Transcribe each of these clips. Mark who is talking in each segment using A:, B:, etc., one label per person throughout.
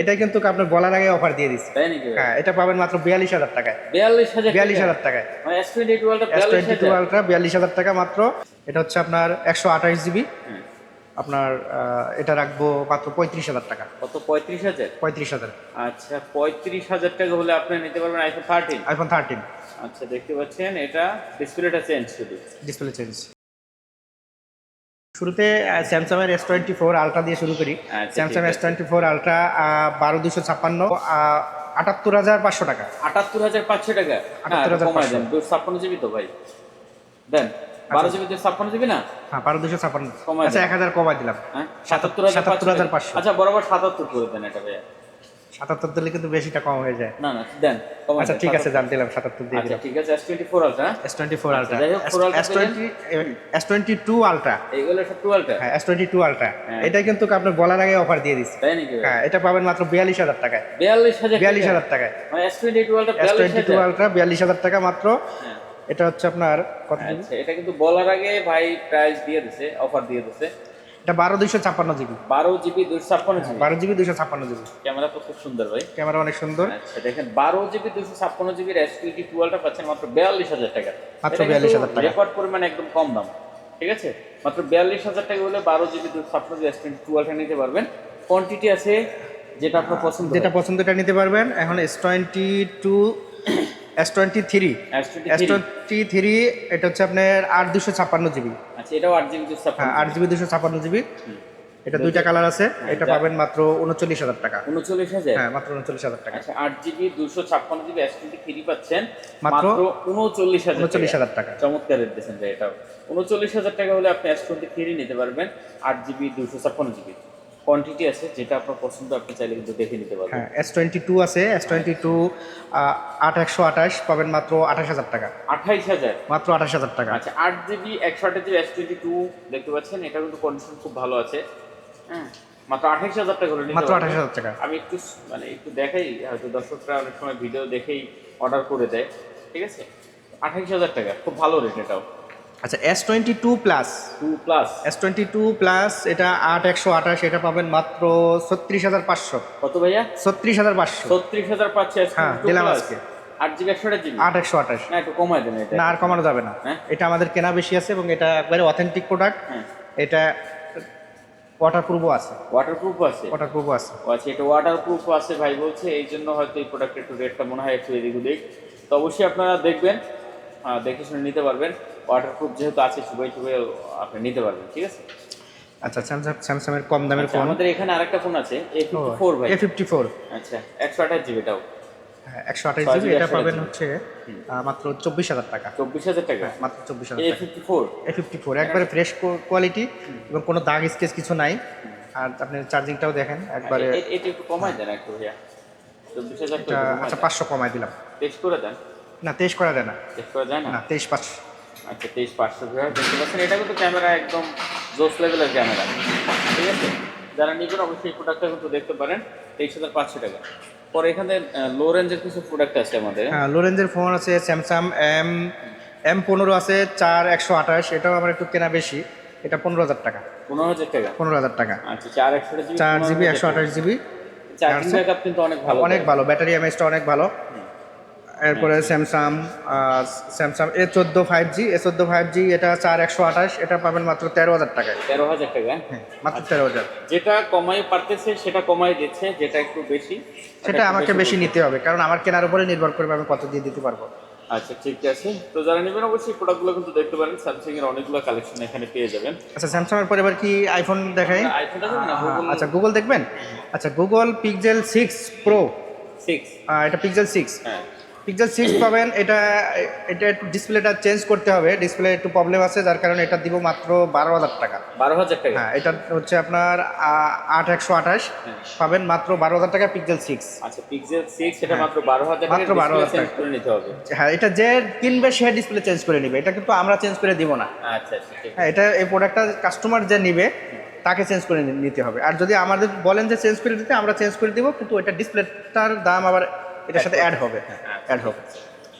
A: এটা কিন্তু আপনার বলার আগে অফার দিয়ে দিচ্ছি
B: তাই নাকি?
A: হ্যাঁ এটা পাবেন মাত্র বিয়াল্লিশ হাজার টাকায়।
B: বিয়াল্লিশ হাজার
A: বিয়াল্লিশ হাজার টাকায়।
B: মানে এস টোয়েন্টি টুয়েলভটা
A: এস
B: বিয়াল্লিশ
A: টোয়েন্টি টু আলট্রা বিয়াল্লিশ হাজার টাকা মাত্র। এটা হচ্ছে আপনার একশো আঠাশ জিবি। আপনার এটা রাখব মাত্র পঁয়ত্রিশ হাজার টাকা।
B: কত? পঁয়ত্রিশ হাজার?
A: পঁয়ত্রিশ হাজার।
B: আচ্ছা পঁয়ত্রিশ হাজার টাকা হলে আপনি নিতে পারবেন আইফোন থার্টিন
A: আইফোন থার্টিন
B: আচ্ছা দেখতে পাচ্ছেন এটা ডিসপ্লেটা চেঞ্জ শুধু।
A: ডিসপ্লে চেঞ্জ শুরুতে স্যামসাং এর এস টোয়েন্টি ফোর আলট্রা দিয়ে শুরু করি।
B: আচ্ছা,
A: Samsung S twenty four ultra বারো দুশো ছাপ্পান্ন আটাত্তর হাজার পাঁচশো টাকা।
B: আটাত্তর হাজার পাঁচশো টাকা? না
A: 78,500
B: কমায় ছাপ্পান্ন জিবি তো ভাই। দেন বারো জিবি তো ছাপ্পান্ন জিবি না?
A: হ্যাঁ বারো দুশো ছাপ্পান্ন। আচ্ছা এক হাজার কমাই দিলাম।
B: হ্যাঁ
A: সাতাত্তর
B: সাতাত্তর হাজার
A: হাজার
B: পাঁচশো
A: পাঁচশো।
B: আচ্ছা বরাবর সাতাত্তর করে দেন এটা ভাইয়া।
A: সাতাত্তর দিলে কিন্তু বেশিটা কম হয়ে যায়।
B: না না দেন
A: আচ্ছা ঠিক আছে
B: 77
A: জান দিলাম সাতাত্তর দিয়ে
B: আচ্ছা
A: দিলাম।
B: ঠিক আছে S twenty four ultra
A: S twenty four ultra
B: যাই হোক, 4 Ultra
A: S twenty S twenty two ultra
B: এইগুলো সব টুয়েলভটা
A: হ্যাঁ এস টোয়েন্টি টু আলট্রা। এটা কিন্তু আপনার বলার আগে অফার দিয়ে দিচ্ছি।
B: তাই নাকি
A: হ্যাঁ এটা পাবেন মাত্র বিয়াল্লিশ হাজার টাকায়।
B: বিয়াল্লিশ হাজার
A: বিয়াল্লিশ হাজার টাকায়।
B: মানে এস টোয়েন্টি টুয়েলভটা
A: এস
B: বিয়াল্লিশ
A: টোয়েন্টি টু আলট্রা বিয়াল্লিশ হাজার টাকা মাত্র।
B: হ্যাঁ।
A: এটা হচ্ছে আপনার কত
B: আচ্ছা এটা কিন্তু বলার আগে ভাই প্রাইস দিয়ে দিছে অফার দিয়ে দিছে।
A: এটা বারো দুইশো ছাপ্পান্ন জিবি।
B: বারো জিবি দুশো ছাপ্পান্ন জিবি?
A: বারো জিবি দুইশো ছাপ্পান্ন জিবি।
B: ক্যামেরা তো খুব সুন্দর ভাই।
A: ক্যামেরা অনেক সুন্দর।
B: আচ্ছা দেখেন বারো জিবি দুশো ছাপ্পান্ন জিবির এস টোয়েন্টি টুয়েলভটা পাচ্ছেন মাত্র বিয়াল্লিশ হাজার টাকা।
A: মাত্র 42,000 টাকা।
B: রেকর্ড পরিমাণে একদম কম দাম। ঠিক আছে? মাত্র বিয়াল্লিশ হাজার টাকা হলে বারো জিবি দুশো ছাপ্পান্ন জিবি এস টোয়েন্টি টুয়েলভটা নিতে পারবেন। কোয়ান্টিটি আছে যেটা আপনার পছন্দ
A: যেটা পছন্দটা নিতে পারবেন। এখন S twenty two S twenty three
B: S twenty
A: three এটা হচ্ছে আপনার আট দুশো ছাপ্পান্ন জিবি।
B: আচ্ছা এটাও আট জিবি দুশো
A: হ্যাঁ আট জিবি দুশো ছাপ্পান্ন জিবি। এটা দুইটা কালার আছে এটা পাবেন মাত্র উনচল্লিশ হাজার টাকা।
B: উনচল্লিশ হাজার?
A: হ্যাঁ মাত্র উনচল্লিশ হাজার টাকা।
B: আচ্ছা আট জিবি দুশো ছাপ্পান্ন জিবি এস টোয়েন্টি থ্রি পাচ্ছেন।
A: মাত্র
B: মাত্র উনচল্লিশ হাজার
A: উনচল্লিশ হাজার টাকা।
B: চমৎকার রেট দিয়েছেন ভাই এটাও। উনচল্লিশ হাজার টাকা হলে আপনি এস টোয়েন্টি থ্রি নিতে পারবেন আট জিবি দুশো ছাপ্পান্ন জিবি। কোয়ান্টিটি আছে যেটা আপনার পছন্দ আপনি চাইলে কিন্তু দেখে নিতে পারবেন।
A: হ্যাঁ এস টোয়েন্টি টু আছে এস টোয়েন্টি টু আট একশো আঠাশ পাবেন মাত্র আঠাশ হাজার টাকা।
B: আঠাইশ হাজার?
A: মাত্র আঠাশ হাজার টাকা।
B: আচ্ছা আট জিবি একশো আঠাশ জিবি এস টোয়েন্টি টু দেখতে পাচ্ছেন এটা কিন্তু কন্ডিশন খুব ভালো আছে। হ্যাঁ মাত্র আঠাইশ হাজার টাকা
A: মাত্র আঠাশ হাজার টাকা।
B: আমি একটু মানে একটু দেখাই হয়তো দর্শকরা অনেক সময় ভিডিও দেখেই অর্ডার করে দেয়। ঠিক আছে? আঠাইশ হাজার টাকা খুব ভালো রেট এটাও।
A: আচ্ছা S twenty two plus
B: two plus
A: S twenty two plus এটা আট একশো আঠাশ এটা পাবেন মাত্র ছত্রিশ হাজার পাঁচশো।
B: কত ভাইয়া?
A: ছত্রিশ হাজার পাঁচশো।
B: ছত্রিশ হাজার পাচ্ছে
A: হ্যাঁ, দিলাম আজকে।
B: আট জিবি একশো জিবি?
A: আট একশো আঠাশ।
B: না একটু কমায় দেন এটা।
A: না আর কমানো যাবে না।
B: হ্যাঁ?
A: এটা আমাদের কেনা বেশি আছে এবং এটা একবারে অথেন্টিক প্রোডাক্ট
B: হ্যাঁ।
A: এটা ওয়াটারপ্রুফও আছে।
B: ওয়াটারপ্রুফ আছে?
A: ওয়াটার প্রুফও আছে।
B: ও আচ্ছা এটা ওয়াটারপ্রুফ আছে ভাই বলছে এই জন্য হয়তো এই প্রোডাক্টের একটু রেটটা মনে হয় একটু এদিক ওদিক তো অবশ্যই আপনারা দেখবেন দেখে শুনে নিতে পারবেন। ওয়াটারপ্রুফ যেহেতু আছে সুবাই সুবাই আপনি নিতে পারবেন ঠিক আছে?
A: আচ্ছা স্যামসাং স্যামসাংয়ের কম দামের
B: আচ্ছা,
A: ফোন
B: আমাদের এখানে আরেকটা ফোন আছে এ ফিফটি ফোর ভাই।
A: এ ফিফটি ফোর
B: আচ্ছা একশো আঠাশ জিবিটাও
A: একশো আঠাশ জিবি এটা
B: 128
A: পাবেন হচ্ছে মাত্র চব্বিশ হাজার টাকা।
B: চব্বিশ হাজার টাকা?
A: মাত্র চব্বিশ হাজার
B: A fifty four
A: A fifty four একবারে ফ্রেশ কোয়ালিটি এবং কোনো দাগ স্কেচ কিছু নাই। আর আপনি চার্জিংটাও দেখেন একবারে
B: এটা একটু কমাই দেন একটু ভাইয়া। চব্বিশ হাজার
A: আচ্ছা পাঁচশো কমাই দিলাম।
B: টেস্ট করে দেন?
A: না তেইশ করা যায় না।
B: টেস্ট করা যায় না
A: তেইশ পাঁচশো।
B: আচ্ছা তেইশ পাঁচশো দেখতে পাচ্ছেন এটা কিন্তু ক্যামেরা একদম জোস লেভেলের ক্যামেরা ঠিক আছে? যারা নেবেন অবশ্যই এই প্রোডাক্টটা কিন্তু দেখতে পারেন। তেইশ হাজার পাঁচশো টাকা। পরে এখানে লো রেঞ্জের কিছু প্রোডাক্ট আছে আমাদের।
A: হ্যাঁ লো রেঞ্জের ফোন আছে স্যামসাং এম এম পনেরো আছে চার একশো আঠাশ। এটাও আমার একটু কেনা বেশি। এটা পনেরো হাজার টাকা।
B: পনেরো হাজার টাকা?
A: পনেরো হাজার টাকা।
B: আচ্ছা চার একশো
A: চার জিবি একশো আঠাশ জিবি।
B: চার্জিং ব্যাকআপ কিন্তু অনেক ভালো।
A: অনেক ভালো। ব্যাটারি এমএসটা অনেক ভালো। এরপরে স্যামসাং স্যামসাং এ চোদ্দ ফাইভ জি এ চোদ্দ ফাইভ জি এটা চার একশো আঠাশ এটা পাবেন মাত্র তেরো হাজার টাকায়।
B: তেরো হাজার টাকা?
A: হ্যাঁ মাত্র তেরো হাজার।
B: যেটা কমাই পারতেছে সেটা কমাই দিচ্ছে যেটা একটু বেশি
A: সেটা আমাকে বেশি নিতে হবে কারণ আমার কেনার উপরে নির্ভর করবে আমি কত দিয়ে দিতে পারব।
B: আচ্ছা ঠিক আছে। তো যারা নেবেন অবশ্যই প্রোডাক্টগুলো কিন্তু দেখতে পারেন। স্যামসাং এর অনেকগুলো কালেকশন এখানে পেয়ে যাবেন।
A: আচ্ছা স্যামসাং এর পরে এবার কি আইফোন দেখাই?
B: আইফোন দেখবেন না?
A: আচ্ছা গুগল দেখবেন? আচ্ছা Google Pixel six pro
B: six
A: এটা পিক্সেল সিক্স
B: হ্যাঁ।
A: পিক্সেল সিক্স পাবেন এটা এটা একটু ডিসপ্লেটা চেঞ্জ করতে হবে ডিসপ্লে একটু প্রবলেম আছে যার কারণে এটা দিব মাত্র বারো হাজার টাকা।
B: বারো হাজার টাকা।
A: হ্যাঁ এটা হচ্ছে আপনার আট একশো আঠাশ পাবেন মাত্র বারো হাজার টাকা পিক্সেল সিক্স
B: আচ্ছা পিক্সেল সিক্স এটা মাত্র বারো হাজার
A: মাত্র 12,000
B: চেঞ্জ
A: টাকা।
B: করে নিতে হবে।
A: হ্যাঁ এটা যে কিনবে সে ডিসপ্লে চেঞ্জ করে নিবে এটা কিন্তু আমরা চেঞ্জ করে দিব না।
B: আচ্ছা আচ্ছা
A: হ্যাঁ এটা এই প্রোডাক্টটা কাস্টমার যে নিবে তাকে চেঞ্জ করে নিতে হবে। আর যদি আমাদের বলেন যে চেঞ্জ করে দিতে আমরা চেঞ্জ করে দিব কিন্তু এটা ডিসপ্লেটার দাম আবার এটার সাথে অ্যাড হবে। অ্যাড হবে।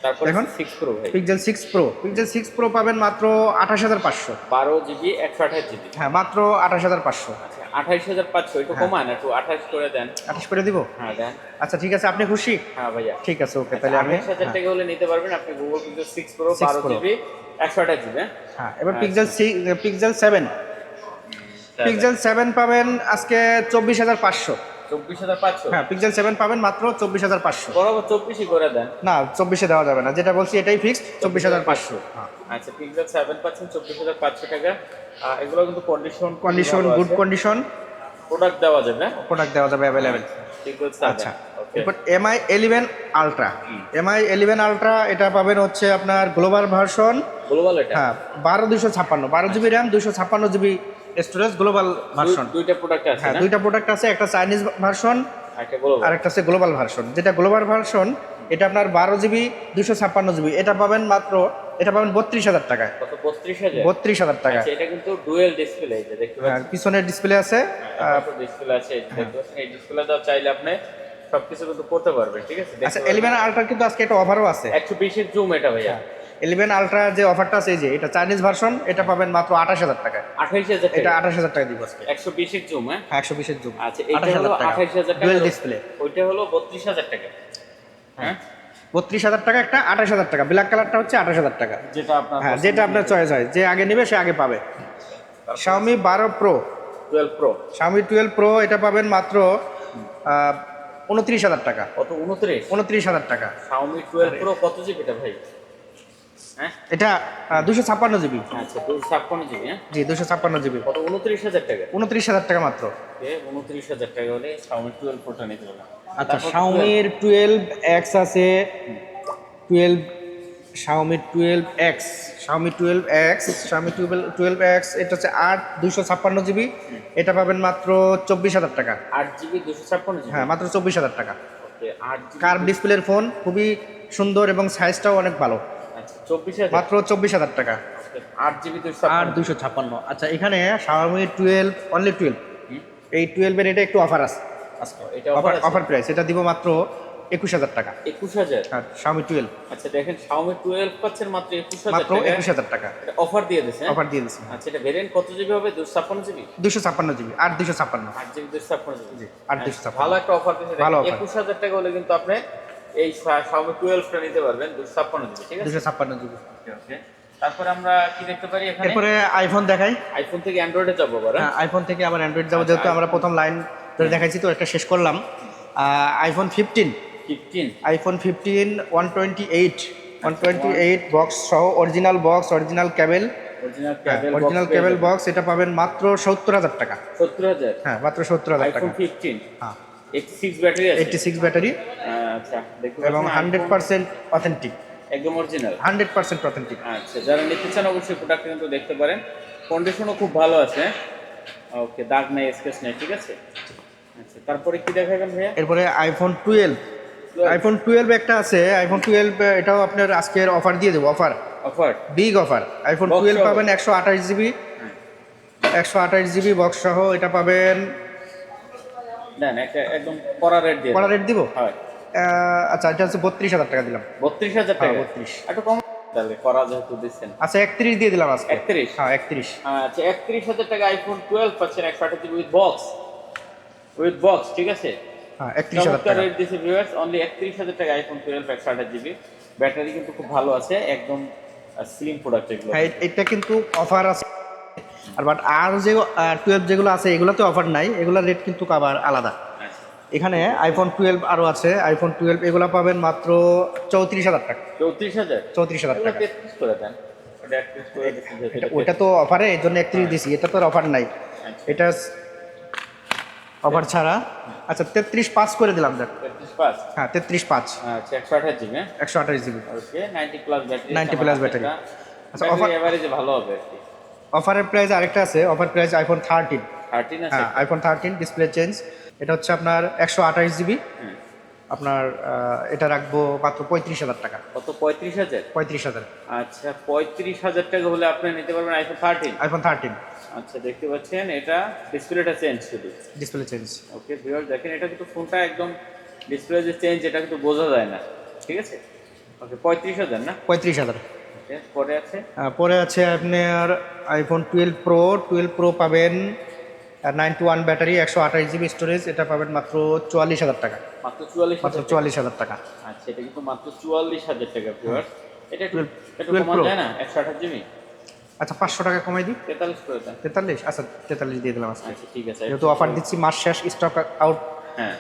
B: তারপর
A: দেখুন।
B: সিক্স প্রো ভাই।
A: Pixel six pro Pixel six pro পাবেন মাত্র আঠাশ হাজার পাঁচশো।
B: বারো জিবি একশো আঠাশ জিবি
A: হ্যাঁ মাত্র আঠাশ হাজার পাঁচশো।
B: আচ্ছা আঠাইশ হাজার পাঁচশো একটু কমান একটু আঠাইশ করে দেন।
A: আঠাশ করে দিব?
B: হ্যাঁ দেন।
A: আচ্ছা ঠিক আছে আপনি খুশি?
B: হ্যাঁ ভাইয়া।
A: ঠিক আছে ওকে তাহলে আমি
B: আঠাইশ হাজার টাকা হলে নিতে পারবেন আপনি গুগল পিক্সেল সিক্স প্রো বারো জিবি একশো আঠাশ জিবি
A: হ্যাঁ? এবার Pixel Pixel seven Pixel seven পাবেন আজকে চব্বিশ হাজার পাঁচশো।
B: চব্বিশ হাজার পাঁচশো?
A: হ্যাঁ পিক্সেল সেভেন পাবেন মাত্র চব্বিশ হাজার পাঁচশো।
B: বরাবর চব্বিশই করে দেন।
A: না চব্বিশে দেওয়া যাবে না যেটা বলছি এটাই চব্বিশ হাজার পাঁচশো।
B: আচ্ছা পিক্সেল সেভেন পাচ্ছেন চব্বিশ হাজার পাঁচশো টাকা। এগুলো কিন্তু condition
A: condition good condition
B: product দেওয়া যাবে
A: প্রোডাক্ট দেওয়া যাবে অ্যাভেলেবেল আচ্ছা
B: ওকে
A: এরপর Mi eleven ultra Mi eleven ultra এটা পাবেন হচ্ছে আপনার গ্লোবাল ভার্সন
B: গ্লোবাল এটা?
A: হ্যাঁ বারো দুশো ছাপ্পান্ন বারো জিবি র্যাম দুশো ছাপ্পান্ন জিবি স্টোরেজ গ্লোবাল ভার্সন।
B: দুইটা প্রোডাক্ট আছে
A: হ্যাঁ দুইটা প্রোডাক্ট আছে একটা চাইনিজ ভার্সন আর একটা আছে গ্লোবাল ভার্সন। যেটা গ্লোবাল ভার্সন এটা আপনার বারো জিবি দুশো ছাপ্পান্ন জিবি। এটা পাবেন মাত্র এটা পাবেন বত্রিশ হাজার টাকায়।
B: কত? বত্রিশ হাজার?
A: টাকায়।
B: আচ্ছা এটা কিন্তু ডুয়েল ডিসপ্লে
A: হ্যাঁ, পিছনের ডিসপ্লে আছে
B: ডিসপ্লে আছে এই যে দেখতে পাচ্ছেন। এই ডিসপ্লেটা চাইলে আপনি সবকিছু কিন্তু করতে পারবেন ঠিক আছে?
A: আচ্ছা এলিভেন আলট্রা কিন্তু আজকে একটা অফারও আছে।
B: একশো বিশের জুম এটা ভাইয়া।
A: এলিভেন আলট্রা যে অফারটা আছে এই যে এটা চাইনিজ ভার্সন এটা পাবেন মাত্র আঠাশ হাজার টাকায়।
B: আঠাইশ হাজার
A: এটা আঠাশ হাজার টাকা দিব
B: একশো বিশের জুম হ্যাঁ?
A: হ্যাঁ একশো বিশের জুম
B: আচ্ছা
A: আঠাশ হাজার টাকা। ডুয়েল ডিসপ্লে
B: ওইটা হলো বত্রিশ হাজার টাকা। হ্যাঁ।
A: বত্রিশ হাজার টাকা একটা আঠাশ হাজার টাকা। ব্ল্যাক কালারটা হচ্ছে আঠাশ হাজার টাকা।
B: যেটা আপনার
A: হ্যাঁ যেটা আপনার চয়েস হয়। যে আগে নেবে সে আগে পাবে। Xiaomi বারো pro
B: twelve pro
A: Xiaomi twelve pro এটা পাবেন মাত্র উনত্রিশ হাজার টাকা।
B: কত? উনত্রিশ?
A: উনত্রিশ হাজার টাকা।
B: শাওমি টুয়েলভ প্রো কত জিবি এটা ভাই? হ্যাঁ
A: এটা দুশো ছাপ্পান্ন জিবি।
B: আচ্ছা দু ছাপ্পান্ন জিবি হ্যাঁ?
A: জি দুশো ছাপ্পান্ন জিবি।
B: কত? উনত্রিশ হাজার টাকা।
A: উনত্রিশ হাজার টাকা মাত্র।
B: উনত্রিশ হাজার টাকা হলে শাওমি টুয়েলভ প্রোটা নিতে পারবেন।
A: আচ্ছা শাওমির টুয়েলভ এক্স আছে। Twelve Xiaomi twelve X Xiaomi twelve X Xiaomi twelve twelve X এটা হচ্ছে আট দুশো ছাপ্পান্ন জিবি। এটা পাবেন মাত্র চব্বিশ হাজার টাকা।
B: আট জিবি দুশো ছাপ্পান্ন জিবি?
A: হ্যাঁ মাত্র চব্বিশ হাজার টাকা। কার্ভ ডিসপ্লের ফোন খুবই সুন্দর এবং সাইজটাও অনেক ভালো। মাত্র চব্বিশ হাজার টাকা।
B: আট জিবি ছাপ্পান্ন।
A: দুশো ছাপ্পান্ন। আচ্ছা এখানে শাওমি টুয়েলভ অনলি টুয়েলভ এই টুয়েলভের এটা একটু অফার আছে।
B: আচ্ছা
A: অফার
B: অফার
A: প্রাইস এটা দিব মাত্র একুশ হাজার টাকা।
B: একুশ হাজার?
A: আর শাওমি টুয়েলভ
B: আচ্ছা দেখেন শাওমি টুয়েলভ পাচ্ছেন মাত্র একুশ
A: মাত্র
B: টাকা।
A: একুশ হাজার টাকা।
B: অফার দিয়ে দিচ্ছে
A: অফার দিয়ে দিচ্ছি
B: আচ্ছা এটা ভেরিয়েন্ট কত জিবি হবে? দুশো ছাপ্পান্ন জিবি?
A: দুশো ছাপ্পান্ন জিবি আর দুশো ছাপ্পান্ন।
B: আট জিবি দুশো ছাপ্পান্ন জিবি।
A: আর দুশো
B: ভালো একটা অফার দিচ্ছে
A: ভালো
B: একুশ হাজার টাকা হলে কিন্তু আপনি এই শাওমি টুয়েলভটা নিতে পারবেন দুশো ছাপ্পান্ন জিবি ঠিক আছে?
A: ছাপ্পান্ন জিবি।
B: ওকে তারপরে আমরা কি দেখতে পারি এখানে?
A: এরপরে আইফোন দেখাই।
B: আইফোন থেকে অ্যান্ড্রয়েডে যাব আবার হ্যাঁ?
A: হ্যাঁ আইফোন থেকে আবার অ্যান্ড্রয়েড যাব
B: আচ্ছা,
A: যেহেতু আমরা প্রথম লাইন ধরে দেখাইছি তো একটা শেষ করলাম। IPhone fifteen
B: fifteen
A: iPhone fifteen one twenty eight one twenty eight box সহ original box original cable
B: original cable
A: box এটা পাবেন মাত্র সত্তর হাজার টাকা।
B: সত্তর হাজার?
A: হ্যাঁ মাত্র সত্তর হাজার টাকা।
B: আইফোন ফিফটিন
A: হ্যাঁ।
B: এইটটি সিক্স ব্যাটারি আছে?
A: এইটটি সিক্স ব্যাটারি
B: আচ্ছা
A: এবং হান্ড্রেড পার্সেন্ট অথেন্টিক
B: একদম অরিজিনাল
A: হান্ড্রেড পার্সেন্ট অথেন্টিক
B: আচ্ছা যারা নিতে চান অবশ্যই প্রোডাক্ট কিন্তু দেখতে পারেন। কন্ডিশনও খুব ভালো আছে। ওকে দাগ নাই স্কেচ নাই ঠিক আছে? আচ্ছা তারপরে কি দেখাবেন ভাইয়া?
A: এরপরে আইফোন টুয়েলভ আইফোন টুয়েলভ একটা আছে। আইফোন টুয়েলভ এটাও আপনার আজকের অফার দিয়ে দেবো offer
B: offer
A: big offer iPhone twelve পাবেন একশো আঠাশ জিবি একশো আঠাশ জিবি বক্স সহ এটা পাবেন
B: দেন একদম কড়া রেট দিয়ে
A: কড়া রেট দিব?
B: হয়।
A: আচ্ছা এটা হচ্ছে বত্রিশ হাজার টাকা দিলাম।
B: বত্রিশ হাজার
A: হ্যাঁ,
B: টাকা।
A: 32
B: একটু কম তাহলে করা যেহেতু দিচ্ছেন।
A: আচ্ছা একত্রিশ দিয়ে দিলাম আজকে।
B: একত্রিশ?
A: হ্যাঁ একত্রিশ।
B: আচ্ছা একত্রিশ হাজার টাকা আইফোন টুয়েলভ পাচ্ছেন একশো আঠাশ উইথ বক্স উইথ বক্স ঠিক আছে?
A: হ্যাঁ একত্রিশ হাজার টাকা।
B: রেট দিয়েছে ভিউয়ার্স অনলি একত্রিশ হাজার টাকা আইফোন টুয়েলভ একশো আঠাশ জিবি ব্যাটারি কিন্তু খুব ভালো আছে একদম স্লিম প্রোডাক্ট এগুলো।
A: হ্যাঁ এটা কিন্তু অফার আছে। আর বাট আর যে টুয়েলভ যেগুলো আছে এগুলোতে অফার নাই এগুলোর রেট কিন্তু আবার আলাদা। এখানে আইফোন টুয়েলভ আরও আছে আইফোন টুয়েলভ এগুলো পাবেন মাত্র চৌত্রিশ হাজার টাকা।
B: চৌত্রিশ হাজার?
A: চৌত্রিশ হাজার টাকা।
B: করে দেন। ওটা
A: তো অফারে এই জন্য একত্রিশ দিছি এটা তো অফার নাই।
B: আচ্ছা।
A: এটা অফার ছাড়া। আচ্ছা তেত্রিশ পাঁচ করে দিলাম দেখ। হ্যাঁ তেত্রিশ পাঁচ।
B: আচ্ছা একশো আঠাশ জিবি হ্যাঁ?
A: একশো আঠাশ GB.
B: Okay ninety plus battery
A: 90 plus battery। আচ্ছা,
B: আচ্ছা এভারেজে ভালো হবে
A: অফারের প্রাইস আরেকটা আছে offer price iPhone thirteen
B: thirteen
A: হ্যাঁ আইফোন থার্টিন ডিসপ্লে চেঞ্জ এটা হচ্ছে আপনার একশো আঠাশ জিবি। আপনার এটা রাখব মাত্র পঁয়ত্রিশ হাজার টাকা।
B: কত? পঁয়ত্রিশ হাজার?
A: পঁয়ত্রিশ হাজার।
B: আচ্ছা পঁয়ত্রিশ হাজার টাকা হলে আপনি নিতে পারবেন আইফোন থার্টিন
A: আইফোন থার্টিন
B: আচ্ছা দেখতে পাচ্ছেন এটা ডিসপ্লেটা চেঞ্জ শুধু।
A: Display change.
B: ওকে ভিউয়ার দেখেন এটা কিন্তু ফোনটা একদম ডিসপ্লে যে চেঞ্জ এটা কিন্তু বোঝা যায় না। ঠিক আছে? ওকে পঁয়ত্রিশ হাজার না?
A: পঁয়ত্রিশ হাজার।
B: পরে আছে?
A: পরে আছে আপনার iPhone twelve pro twelve pro পাবেন নাইনটি ওয়ান ব্যাটারি একশো আঠাশ জিবি স্টোরেজ এটা পাবেন মাত্র চুয়াল্লিশ হাজার টাকা।
B: মাত্র চুয়াল্লিশ
A: মাত্র
B: হাজার
A: চুয়াল্লিশ হাজার টাকা।
B: আচ্ছা এটা কিন্তু মাত্র চুয়াল্লিশ হাজার টাকা ভিউয়ার্স এটা একটু একটু
A: twelve
B: যায় না? একশো আঠাশ জিবি?
A: আচ্ছা পাঁচশো টাকা কমাই দিই।
B: তেতাল্লিশ করে দেন
A: তেতাল্লিশ? আচ্ছা তেতাল্লিশ দিয়ে দিলাম আজকে।
B: আচ্ছা ঠিক আছে।
A: যেহেতু অফার দিচ্ছি মাস শেষ স্টক আউট
B: হ্যাঁ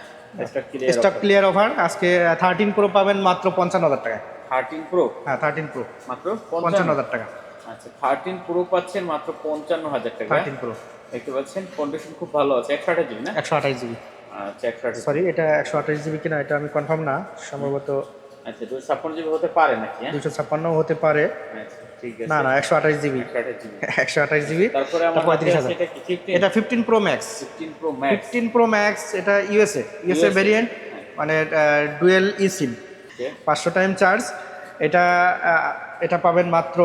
B: স্টক ক্লিয়ার
A: অফার আজকে থার্টিন প্রো পাবেন মাত্র পঞ্চান্ন হাজার টাকায়।
B: থার্টিন প্রো
A: হ্যাঁ থার্টিন প্রো
B: মাত্র
A: পঞ্চান্ন হাজার টাকা।
B: আচ্ছা থার্টিন প্রো পাচ্ছেন মাত্র পঞ্চান্ন হাজার টাকা।
A: থার্টিন প্রো
B: দেখতে পাচ্ছেন কন্ডিশন খুব ভালো আছে। একশো আঠাশ জিবি না?
A: একশো আঠাশ জিবি
B: আচ্ছা একশো আঠাশ
A: সরি এটা একশো আঠাশ জিবি কিনা এটা আমি কনফার্ম না। সম্ভবত
B: আচ্ছা দুশো ছাপ্পান্ন জিবি হতে পারে নাকি হ্যাঁ?
A: দুশো ছাপ্পান্ন হতে পারে।
B: আচ্ছা ঠিক
A: না না
B: একশো আঠাশ জিবি
A: একশো আঠাশ জিবি
B: তারপরে
A: পঁয়ত্রিশ হাজার।
B: এটা fifteen
A: pro max
B: fifteen pro max
A: fifteen pro max এটা ইউএসএ ইউএসএ ভেরিয়েন্ট মানে ডুয়েল ই সিম পাঁচশো টাইম চার্জ এটা এটা পাবেন মাত্র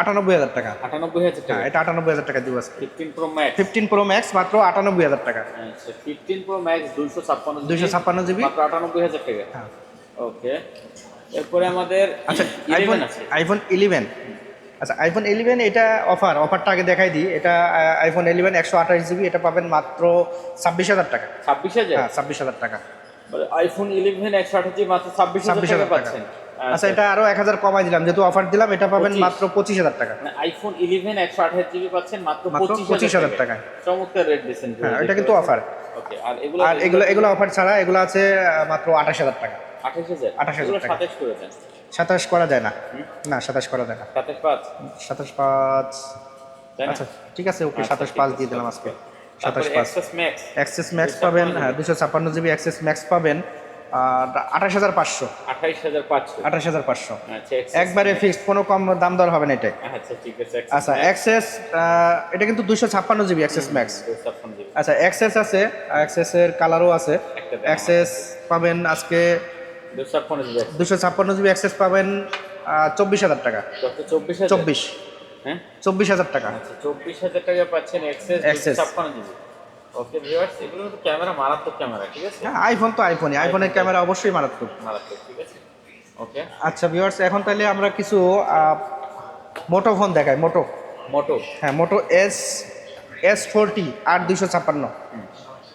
A: আটানব্বই হাজার টাকা।
B: আটানব্বই হাজার
A: হ্যাঁ
B: টাকা
A: এটা আটানব্বই হাজার টাকা দিব আজকে
B: fifteen pro max
A: fifteen pro max মাত্র আটানব্বই হাজার টাকা।
B: ফিফটিন প্রো ম্যাক্স দুইশো ছাপ্পান্ন
A: দুইশো ছাপ্পান্ন জিবি।
B: মাত্র আটানব্বই হাজার টাকা।
A: হ্যাঁ।
B: ওকে এরপরে আমাদের
A: আচ্ছা আইফোন আইফোন ইলেভেন আচ্ছা আইফোন ইলেভেন এটা অফার অফারটা আগে দেখাই দিই। এটা আইফোন ইলেভেন একশো আঠাশ জিবি এটা পাবেন মাত্র ছাব্বিশ হাজার টাকা।
B: ছাব্বিশ হাজার?
A: হ্যাঁ ছাব্বিশ হাজার টাকা।
B: আইফোন ইলেভেন একশো আঠাশি মাত্র ছাব্বিশ
A: ছাব্বিশ হাজার
B: পাচ্ছেন।
A: আচ্ছা। এটা আরও এক হাজার কমাই দিলাম। যেহেতু অফার দিলাম এটা পাবেন মাত্র পঁচিশ হাজার টাকা।
B: মানে আইফোন ইলেভেন একশো আঠাশ জিবি পাচ্ছেন মাত্র পঁচিশ
A: 25,000
B: হাজার।
A: টাকায়।
B: চমৎকার রেট দিচ্ছেন
A: হ্যাঁ এটা কিন্তু অফার
B: ওকে আর এগুলো
A: আর এগুলো এগুলো অফার ছাড়া এগুলো আছে মাত্র আঠাশ হাজার টাকা।
B: আঠাশ হাজার?
A: 28,000
B: এগুলো
A: টাকা।
B: সাতাশ করে দেন।
A: সাতাশ করা যায় না। না সাতাশ করা যায় না।
B: সাতাশ পাঁচ?
A: সাতাশ পাঁচ। আচ্ছা ঠিক আছে ওকে
B: আচ্ছা,
A: সাতাশ পাঁচ দিয়ে দিলাম আজকে। সাতাশ পাঁচ।
B: এক্সেস
A: অ্যাক্সেস ম্যাক্স পাবেন হ্যাঁ দুশো ছাপ্পান্ন জিবি অ্যাক্সেস ম্যাক্স পাবেন। আঠাশ হাজার পাঁচশো।
B: আঠাইশ হাজার পাঁচশো?
A: আঠাশ হাজার পাঁচশো।
B: আচ্ছা
A: একবারে ফিক্সড কোনো কম দাম দর হবে না এটাই।
B: আচ্ছা ঠিক আছে
A: আচ্ছা অ্যাক্সেস এটা কিন্তু দুশো ছাপ্পান্ন জিবি অ্যাক্সেস ম্যাক্স আচ্ছা অ্যাক্সেস আছে অ্যাক্সেসের কালারও আছে। অ্যাক্সেস পাবেন আজকে
B: দুশো ছাপ্পান্ন জিবি
A: অ্যাক্সেস পাবেন চব্বিশ হাজার টাকা।
B: চব্বিশ
A: চব্বিশ।
B: হ্যাঁ?
A: চব্বিশ হাজার টাকা।
B: আচ্ছা চব্বিশ হাজার টাকা পাচ্ছেন
A: Access।
B: ছাপ্পান্ন জিবি। ওকে ভিউয়ার্স এগুলো তো ক্যামেরা মারাত্মক ক্যামেরা ঠিক আছে?
A: হ্যাঁ আইফোন তো আইফোনই আইফোনের ক্যামেরা অবশ্যই মারাত্মক।
B: মারাত্মক ঠিক আছে? ওকে
A: আচ্ছা ভিউয়ার্স এখন তাহলে আমরা কিছু মোটো ফোন দেখাই মোটো
B: মোটো
A: হ্যাঁ মোটো এস এস ফোরটি আট দুইশো ছাপ্পান্ন।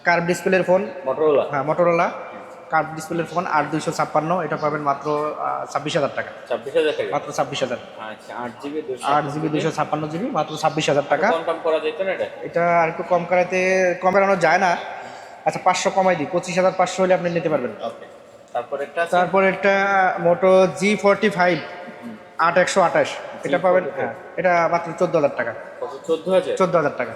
A: কার্ভ ডিসপ্লের ফোন
B: মোটোরোলা
A: হ্যাঁ মোটোরোলা কার্ভ ডিসপ্লের ফোন আট দুইশো ছাপ্পান্ন এটা পাবেন মাত্র ছাব্বিশ হাজার টাকা।
B: ছাব্বিশ হাজার টাকা?
A: মাত্র ছাব্বিশ হাজার।
B: আচ্ছা আট জিবি দুশো
A: আট জিবি দুইশো ছাপ্পান্ন জিবি মাত্র ছাব্বিশ হাজার টাকা।
B: কনফার্ম করা যেত না এটা?
A: এটা আর একটু কম করাতে কম করানো যায় না। আচ্ছা পাঁচশো কমাই দিই পঁচিশ হাজার পাঁচশো হলে আপনি নিতে পারবেন।
B: ওকে তারপর একটা
A: তারপর একটা মোটো জি ফোরটি ফাইভ আট একশো আঠাশ এটা পাবেন হ্যাঁ এটা মাত্র চোদ্দ হাজার টাকা।
B: চোদ্দ হাজার?
A: চোদ্দ হাজার টাকা।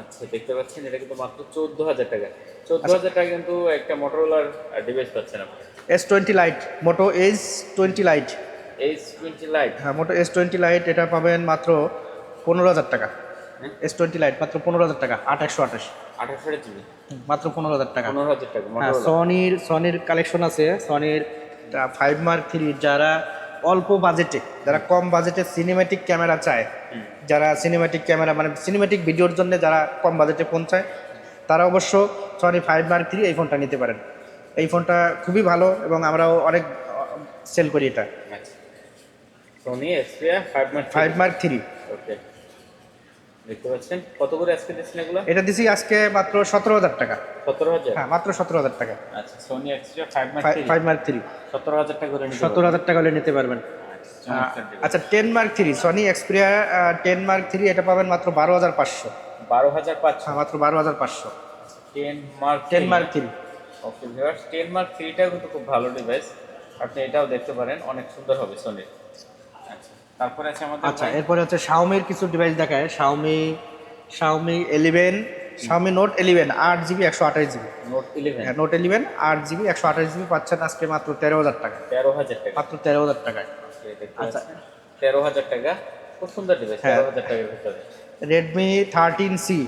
B: আচ্ছা দেখতে পাচ্ছেন এটা কিন্তু মাত্র চোদ্দ হাজার টাকা। চোদ্দ হাজার টাকা কিন্তু একটা মোটরোলার ডিভাইস পাচ্ছেন আপনি।
A: S twenty lite Moto H twenty lite
B: H twenty lite
A: হ্যাঁ মোটো এস টোয়েন্টি লাইট এটা পাবেন মাত্র পনেরো হাজার টাকা এস টোয়েন্টি লাইট মাত্র পনেরো হাজার টাকা আট একশো আঠাশ
B: আঠাশো জিবি?
A: মাত্র পনেরো হাজার টাকা।
B: পনেরো হাজার টাকা
A: হ্যাঁ সনির সনির কালেকশন আছে সনির ফাইভ মার্ক থ্রি যারা অল্প বাজেটে যারা কম বাজেটে সিনেমেটিক ক্যামেরা চায় যারা সিনেমেটিক ক্যামেরা মানে সিনেমেটিক ভিডিওর জন্য যারা কম বাজেটে ফোন চায় তারা অবশ্য সনি ফাইভ মার্ক থ্রি এই ফোনটা নিতে পারেন। এই ফোনটা খুবই ভালো এবং আমরাও অনেক সেল করি এটা।
B: Sony five mark
A: three
B: okay দেখতে পাচ্ছেন? কত করে আজকে দিচ্ছেন এগুলো?
A: এটা দিছি আজকে মাত্র সতেরো হাজার টাকা।
B: সতেরো হাজার?
A: হ্যাঁ মাত্র সতেরো হাজার টাকা।
B: আচ্ছা Sony Xperia five mark
A: five mark three
B: সতেরো হাজার টাকা করে নিতে
A: সত্তর হাজার টাকা হলে নিতে পারবেন। আচ্ছা ten mark three Sony Xperia ten mark three এটা পাবেন মাত্র বারো হাজার পাঁচশো।
B: বারো হাজার পাঁচশো?
A: হ্যাঁ মাত্র বারো হাজার পাঁচশো।
B: Ten mark
A: ten mark three
B: okay viewers ten mark থ্রিটা কিন্তু খুব ভালো ডিভাইস আপনি এটাও দেখতে পারেন অনেক সুন্দর হবে সোনির তারপরে আছে আমাদের
A: আচ্ছা এরপরে হচ্ছে শাওমির কিছু ডিভাইস দেখায়। Xiaomi Xiaomi eleven Xiaomi note eleven আট জিবি একশো আঠাশ জিবি
B: নোট ইলেভেন
A: হ্যাঁ নোট এলিভেন আট জিবি একশো আঠাশ জিবি পাচ্ছেন আজকে মাত্র তেরো হাজার টাকা
B: তেরো হাজার টাকা।
A: মাত্র তেরো হাজার টাকায়। আচ্ছা।
B: তেরো হাজার টাকা। খুব সুন্দর ডিভাইস
A: হ্যাঁ।
B: তেরো হাজার টাকার ভিতরে।
A: Redmi thirteen C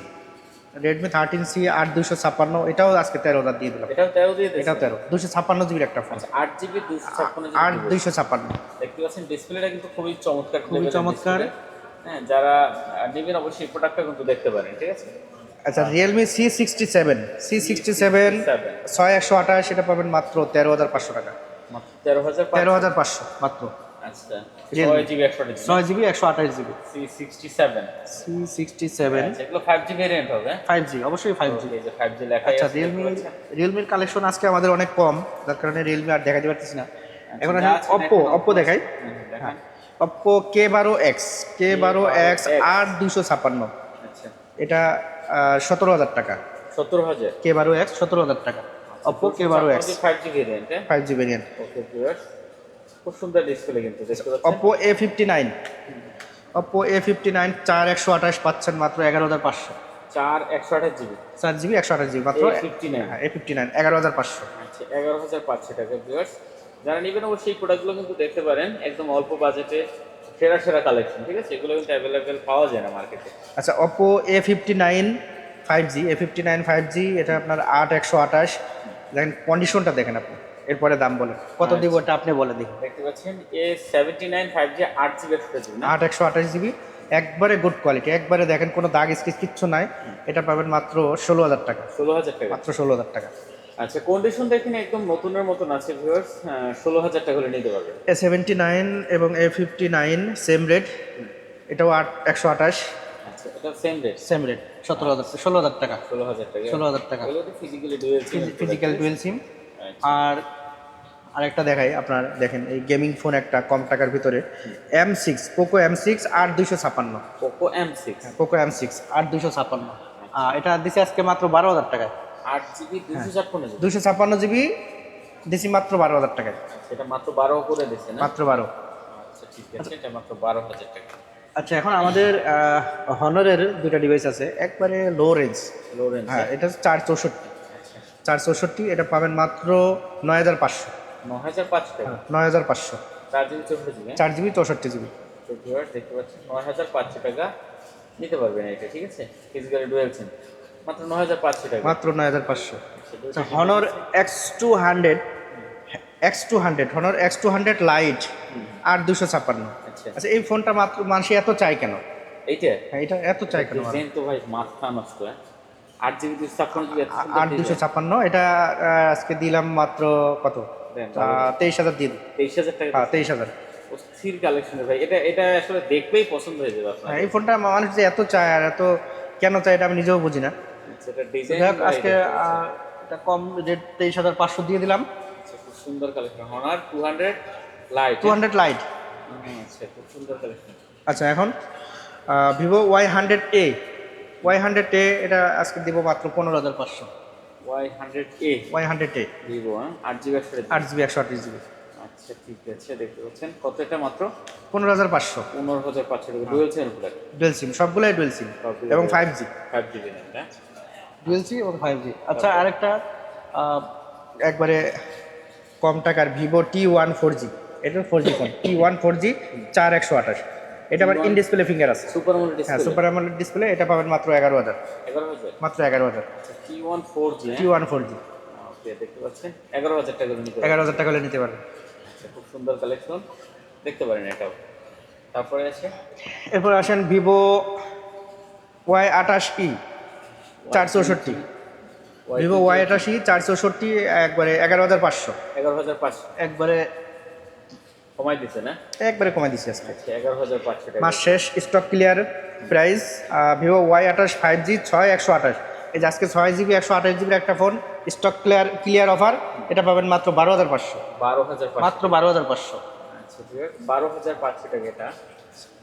A: Redmi thirteen C আট দুশো ছাপ্পান্ন এটাও আজকে তেরো হাজার দিয়ে দিলাম।
B: এটাও তেরো দিয়ে
A: এটাও তেরো। দুশো ছাপ্পান্ন জিবির একটা ফোন
B: আচ্ছা আট জিবি দুশো ছাপ্পান্ন
A: আট দুইশো ছাপ্পান্ন।
B: দেখতে পাচ্ছেন ডিসপ্লেটা কিন্তু খুবই চমৎকার
A: খুবই চমৎকার।
B: হ্যাঁ যারা নেবেন অবশ্যই প্রোডাক্টটা কিন্তু দেখতে পারেন ঠিক আছে?
A: আচ্ছা Realme C sixty seven C sixty seven ছয় একশো আঠাশ এটা পাবেন মাত্র তেরো হাজার পাঁচশো টাকা।
B: মাত্র তেরো হাজার
A: তেরো হাজার পাঁচশো মাত্র।
B: আচ্ছা
A: Realme।
B: ছয় জিবি একশো আঠাশ
A: ছয় জিবি একশো আঠাশ GB.
B: C sixty seven
A: C sixty seven
B: এগুলো ফাইভ ভেরিয়েন্ট হবে?
A: ফাইভ অবশ্যই ফাইভ
B: এই যে ফাইভ লেখা
A: আচ্ছা রিয়েলমির কালেকশন আজকে আমাদের অনেক কম যার কারণে রিয়েলমি আর দেখাতে পারতেছি না। এখন
B: যা
A: আসলে
B: আছে
A: অপ্পো অপ্পো দেখাই।
B: দেখান।
A: অপ্পো কে বারো এক্স কে বারো এক্স
B: X।
A: আট দুশো ছাপ্পান্ন।
B: আচ্ছা।
A: এটা সতেরো হাজার টাকা।
B: সত্তর হাজার?
A: কে বারো এক্স সতেরো হাজার টাকা। অপ্পো কে বারো এক্স
B: ফাইভ জি ভেরিয়েন্ট হ্যাঁ?
A: Five G variant
B: okay viewers খুব সুন্দর ডিসপ্লে কিন্তু
A: A fifty nine A fifty nine চার একশো আঠাশ পাচ্ছেন মাত্র এগারো হাজার পাঁচশো।
B: চার একশো আঠাশ জিবি।
A: চার জিবি একশো আঠাশ জিবি মাত্র
B: fifty nine
A: A fifty nine এগারো হাজার পাঁচশো।
B: আচ্ছা এগারো হাজার পাঁচশো টাকা ভিউয়ার্স যারা নেবেন অবশ্যই প্রোডাক্টগুলো কিন্তু দেখতে পারেন একদম অল্প বাজেটে সেরা সেরা কালেকশন ঠিক আছে? এগুলো কিন্তু অ্যাভেলেবেল পাওয়া যায় না মার্কেটে
A: আচ্ছা Oppo A fifty nine five G A fifty nine five G এটা আপনার আট একশো আঠাশ। দেখেন কন্ডিশনটা দেখেন আপনি। এরপরে দাম বলে। কত দিব ওটা? আপনি বলে দিন।
B: দেখতে পাচ্ছেন A seventy nine five G আট জিবি একশো জিবি
A: আট একশো আঠাশ জিবি একবারে গুড কোয়ালিটি একবারে দেখেন কোনো দাগ স্কিচ কিচ্ছু নাই। এটা পাবেন মাত্র ষোলো হাজার টাকা।
B: ষোলো হাজার টাকা।
A: মাত্র ষোলো হাজার টাকা।
B: আচ্ছা কন্ডিশন দেখেন একদম নতুনের মতন আছে ভিউয়ার্স ষোলো হাজার টাকা করে নিতে পারবেন
A: এ সেভেন্টি নাইন এবং A fifty nine same rate এটাও আট একশো আঠাশ।
B: আচ্ছা এটা সেম রেট
A: সেম রেট সতেরো হাজার ষোলো হাজার টাকা।
B: ষোলো হাজার টাকা।
A: ষোলো হাজার টাকা।
B: Physically dual
A: physical dual SIM
B: আচ্ছা।
A: আর আরেকটা দেখাই আপনার দেখেন এই গেমিং ফোন একটা কম টাকার ভিতরে। M six Poco M six আট দুইশো ছাপান্ন
B: Poco M six
A: Poco M six আট দুইশো ছাপান্ন এটা দিছে আজকে মাত্র বারো হাজার টাকায়।
B: আট জিবি ছাপ্পান্ন জিবি।
A: দুইশো ছাপান্ন জিবি দিছি মাত্র বারো হাজার টাকায়।
B: সেটা মাত্র বারো করে দিচ্ছে না?
A: মাত্র বারো।
B: আচ্ছা ঠিক আছে এটা মাত্র বারো হাজার টাকা।
A: আচ্ছা এখন আমাদের হনরের দুইটা ডিভাইস আছে। একবারে লো রেঞ্জ
B: লো রেঞ্জ
A: হ্যাঁ এটা চার চৌষট্টি।
B: আচ্ছা।
A: চার চৌষট্টি এটা পাবেন মাত্র নয় হাজার পাঁচশো।
B: টাকা
A: নয় হাজার পাঁচশো।
B: চার জিবি চৌষট্টি জিবি ভিউয়ার্স দেখতে পাচ্ছেন নয় হাজার পাঁচশো টাকা নিতে পারবেন এটা ঠিক আছে? ফিজিক্যালি ডুয়েল সিম মাত্র নয় হাজার পাঁচশো টাকা।
A: মাত্র নয় হাজার পাঁচশো। Honor X two hundred X two hundred Honor X two hundred lite আর দুশো ছাপ্পান্ন।
B: আচ্ছা।
A: আচ্ছা এই ফোনটা মাত্র মানুষ এত চাই কেন?
B: এইটা?
A: হ্যাঁ এটা এত চাই কেন?
B: তো ভাই মাথা নষ্ট হ্যাঁ? আট জিবি দুশো ছাপ্পান্ন
A: আট দুশো ছাপ্পান্ন এটা আজকে দিলাম মাত্র কত? তেইশ হাজার দিই
B: তেইশ হাজার টাকা
A: হ্যাঁ তেইশ হাজার।
B: অস্থির কালেকশনের ভাই। এটা এটা আসলে দেখলেই পছন্দ হয়ে যাবে আপনার।
A: হ্যাঁ এই ফোনটা মানুষ যে এত চায় আর এত কেন চায় এটা আমি নিজেও বুঝি না। হোক, আজকে এটা কম রেট তেইশ হাজার পাঁচশো দিয়ে দিলাম।
B: খুব সুন্দর collection Honor two hundred lite
A: two hundred lite
B: আচ্ছা খুব সুন্দর কালেকশন
A: আচ্ছা এখন Vivo Y hundred A Y hundred A এটা আজকে দিব মাত্র পনেরো হাজার পাঁচশো।
B: Y hundred A
A: Y hundred A
B: Vivo হ্যাঁ? আট জিবি একশো
A: আট জিবি একশো আঠাশ জিবি।
B: আচ্ছা ঠিক আছে দেখতে পাচ্ছেন। কত এটা মাত্র?
A: পনেরো হাজার পাঁচশো।
B: পনেরো হাজার পাঁচশো টাকা। ডুয়েল সিম
A: ডুয়েল সিম সবগুলোই ডুয়েল সিম এবং ফাইভ জি
B: ফাইভ হ্যাঁ
A: ডুয়েল সিম এবং ফাইভ জি আচ্ছা আরেকটা একবারে কম টাকার Vivo T one four G এটা four G phone T one four G চার একশো আঠাশ। এটা আবার ইন ডিসপ্লে ফিঙ্গার আছে।
B: সুপার
A: হ্যাঁ
B: ডিসপ্লে
A: সুপার অ্যামোলেড ডিসপ্লে এটা পাবেন মাত্র এগারো হাজার।
B: এগারো হাজার?
A: মাত্র এগারো হাজার।
B: আচ্ছা T one four G
A: T one four G
B: okay দেখতে পাচ্ছেন। এগারো হাজার টাকা করে নিতে পারবেন।
A: এগারো হাজার টাকা হলে নিতে পারবেন।
B: আচ্ছা খুব সুন্দর কালেকশন দেখতে পারেন এটাও। তারপরে আছে?
A: এরপর আসেন ভিভো ওয়াই আঠাশ ই চার চৌষট্টি ভিভো ওয়াই আঠাশি চার চৌষট্টি একবারে এগারো হাজার পাঁচশো।
B: এগারো হাজার পাঁচশো।
A: একবারে
B: কমাই দিচ্ছে না?
A: একবারে কমে দিচ্ছি আজকে।
B: আচ্ছা এগারো হাজার পাঁচশো টাকা।
A: মাস শেষ stock clear price Vivo Y আঠাশ ফাইভ জি ছয় একশো আঠাশ। এই যে আজকে ছয় জিবি একশো আঠাশ জিবির একটা phone stock clear clear offer এটা পাবেন মাত্র বারো হাজার পাঁচশো।
B: বারো হাজার
A: মাত্র বারো হাজার পাঁচশো।
B: আচ্ছা ঠিক আছে। বারো হাজার পাঁচশো টাকা এটা।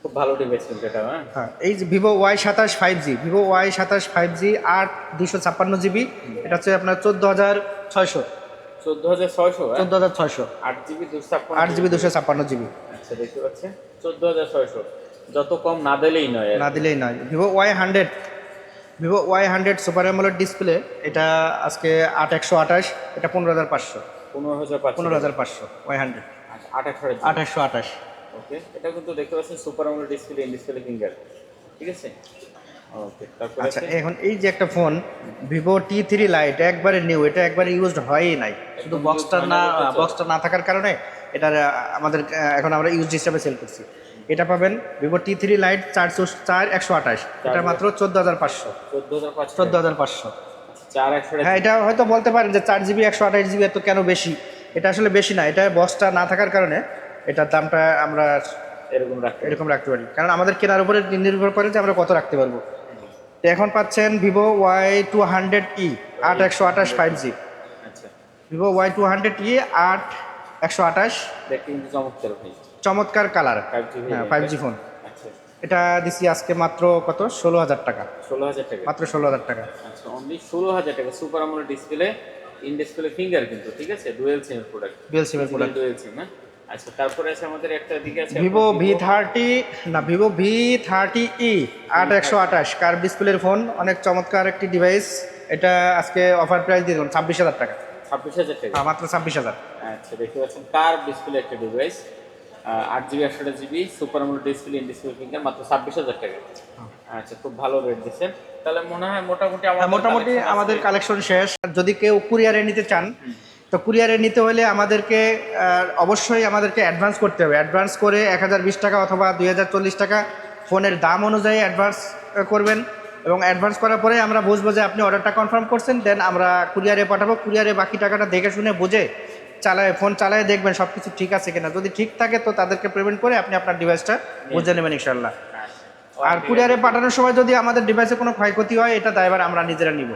B: খুব ভালো ডিভাইস কিন্তু এটা হ্যাঁ?
A: হ্যাঁ এই যে ভিভো ওয়াই সাতাশ ফাইভ জি ভিভো ওয়াই সাতাশ ফাইভ জি আট দুশো ছাপ্পান্ন জিবি এটা হচ্ছে আপনার চোদ্দ হাজার ছয়শো।
B: চোদ্দ হাজার ছয়শো হ্যাঁ?
A: হাজার ছয়শো।
B: আট জিবি দুশো ছাপ্পান্ন
A: আট জিবি দুশো ছাপ্পান্ন জিবি।
B: আচ্ছা দেখতে পাচ্ছেন? চোদ্দ হাজার ছয়শো। যত কম না দিলেই নয়
A: না দিলেই নয়। Vivo Y hundred. Vivo Y hundred super AMOLED display এটা আজকে আট একশো আঠাশ এটা পনেরো হাজার পাঁচশো।
B: পনেরো হাজার
A: পনেরো হাজার পাঁচশো ওয়াই হান্ড্রেড।
B: আচ্ছা আট আঠারো
A: আঠাশশো আঠাশ।
B: ওকে এটা কিন্তু দেখতে পাচ্ছেন super AMOLED display in display finger. ঠিক আছে?
A: আচ্ছা এখন এই যে একটা phone Vivo T three lite একবারে নিউ এটা একবারে ইউজড হয়ই নাই। শুধু বক্সটা না
B: হয় না
A: বক্সটা না থাকার কারণে এটার আমাদের এখন আমরা ইউজ হিসাবে সেল করছি। এটা পাবেন ভিভো টি থ্রি লাইট চারশো চার একশো আঠাশ। এটা মাত্র চোদ্দ হাজার পাঁচশো।
B: চোদ্দ হাজার পাঁচশো।
A: হ্যাঁ এটা হয়তো বলতে পারেন যে চার জিবি একশো আঠাশ জিবি এত কেন বেশি? এটা আসলে বেশি না এটা বক্সটা না থাকার কারণে এটার দামটা আমরা
B: এরকম রাখতে
A: এরকম রাখতে পারি। কারণ আমাদের কেনার উপরে নির্ভর করে যে আমরা কত রাখতে পারব। তো এখন পাচ্ছেন Vivo Y two hundred E আট একশো আঠাশ ফাইভ জি
B: আচ্ছা।
A: Vivo Y two hundred E আট একশো আঠাশ।
B: চমৎকার
A: চমৎকার কালার।
B: 5G
A: হ্যাঁ ফাইভ জি ফোন
B: আচ্ছা।
A: এটা দিছি আজকে মাত্র কত? ষোলো হাজার টাকা।
B: ষোলো হাজার টাকা।
A: মাত্র ষোলো হাজার টাকা।
B: আচ্ছা অনলি ষোলো হাজার টাকা। সুপার আমলের ডিসপ্লে ইন ডিসপ্লে ফিঙ্গার কিন্তু ঠিক আছে? ডুয়েল সিম প্রোডাক্ট
A: ডুয়েল সিমের প্রোডাক্ট
B: ডুয়েল সিম হ্যাঁ? আচ্ছা তারপরে আছে আমাদের একটা দিকে আছে
A: ভিভো ভি থার্টি না ভিভো ভি থার্টি ই আট একশো আঠাশ। কার ডিসপ্লের ফোন অনেক চমৎকার একটি ডিভাইস এটা আজকে অফার প্রাইস দিয়ে দেবেন ছাব্বিশ হাজার টাকা।
B: ছাব্বিশ হাজার টাকা।
A: হ্যাঁ, মাত্র ছাব্বিশ হাজার।
B: আচ্ছা দেখতে পাচ্ছেন কার ডিসপ্লে একটা ডিভাইস আট জিবি একশো GB super display in display finger মাত্র ছাব্বিশ হাজার টাকা। আচ্ছা খুব ভালো রেট দিচ্ছেন তাহলে মনে হয় মোটামুটি
A: হ্যাঁ, মোটামুটি আমাদের কালেকশন শেষ। আর যদি কেউ কুরিয়ারে নিতে চান তো কুরিয়ারে নিতে হলে আমাদেরকে অবশ্যই আমাদেরকে অ্যাডভান্স করতে হবে। অ্যাডভান্স করে এক হাজার বিশ টাকা অথবা দুই হাজার চল্লিশ টাকা ফোনের দাম অনুযায়ী অ্যাডভান্স করবেন। এবং অ্যাডভান্স করার পরে আমরা বুঝব যে আপনি অর্ডারটা কনফার্ম করছেন দেন আমরা কুরিয়ারে পাঠাবো। কুরিয়ারে বাকি টাকাটা দেখে শুনে বুঝে চালায় ফোন চালায় দেখবেন সব কিছু ঠিক আছে কিনা। যদি ঠিক থাকে তো তাদেরকে পেমেন্ট করে আপনি আপনার ডিভাইসটা বুঝে নেবেন ইনশাল্লাহ
B: আচ্ছা
A: আর কুরিয়ারে পাঠানোর সময় যদি আমাদের ডিভাইসে কোনো ক্ষয়ক্ষতি হয় এটা দায়ভার আমরা নিজেরা নিব।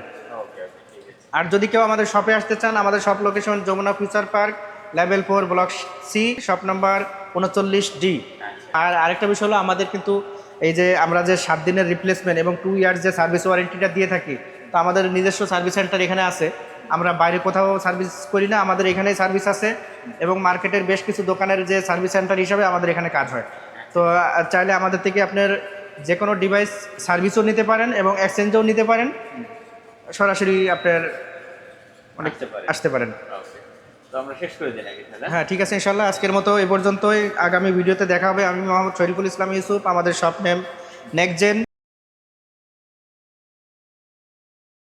A: আর যদি কেউ আমাদের শপে আসতে চান, আমাদের shop location Jamuna future park level four block C shop number উনচল্লিশ ডি আর আরেকটা বিষয় হলো, আমাদের কিন্তু এই যে আমরা যে সাত দিনের রিপ্লেসমেন্ট এবং টু ইয়ার্স যে সার্ভিস ওয়ারেন্টিটা দিয়ে থাকি, তো আমাদের নিজস্ব সার্ভিস সেন্টার এখানে আছে। আমরা বাইরে কোথাও সার্ভিস করি না, আমাদের এখানেই সার্ভিস আছে এবং মার্কেটের বেশ কিছু দোকানের যে সার্ভিস সেন্টার হিসাবে আমাদের এখানে কাজ হয়। তো চাইলে আমাদের থেকে আপনার যে কোনো ডিভাইস সার্ভিসও নিতে পারেন এবং এক্সচেঞ্জও নিতে পারেন। সরাসরি আপনার অনেক
B: আসতে
A: পারেন।
B: ওকে। তো আমরা শেষ করে দিই আগে তাহলে?
A: হ্যাঁ ঠিক আছে ইনশাল্লাহ আজকের মতো এ পর্যন্তই। আগামী ভিডিওতে দেখা হবে। আমি মোহাম্মদ শরীফুল ইসলাম ইউসুফ আমাদের শপ নেম নেক্সট জেন